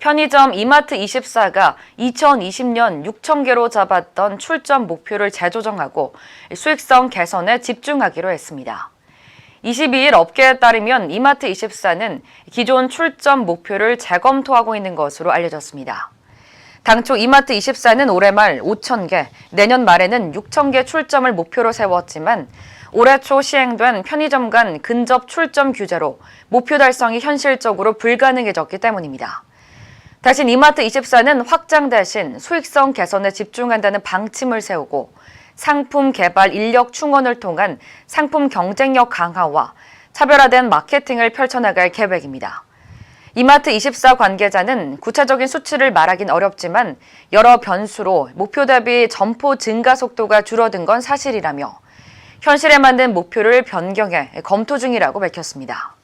편의점 이마트 24가 2020년 6천 개로 잡았던 출점 목표를 재조정하고 수익성 개선에 집중하기로 했습니다. 22일 업계에 따르면 이마트 24는 기존 출점 목표를 재검토하고 있는 것으로 알려졌습니다. 당초 이마트 24는 올해 말 5천 개, 내년 말에는 6천 개 출점을 목표로 세웠지만 올해 초 시행된 편의점 간 근접 출점 규제로 목표 달성이 현실적으로 불가능해졌기 때문입니다. 대신 이마트 24는 확장 대신 수익성 개선에 집중한다는 방침을 세우고 상품 개발 인력 충원을 통한 상품 경쟁력 강화와 차별화된 마케팅을 펼쳐나갈 계획입니다. 이마트 24 관계자는 구체적인 수치를 말하긴 어렵지만 여러 변수로 목표 대비 점포 증가 속도가 줄어든 건 사실이라며 현실에 맞는 목표를 변경해 검토 중이라고 밝혔습니다.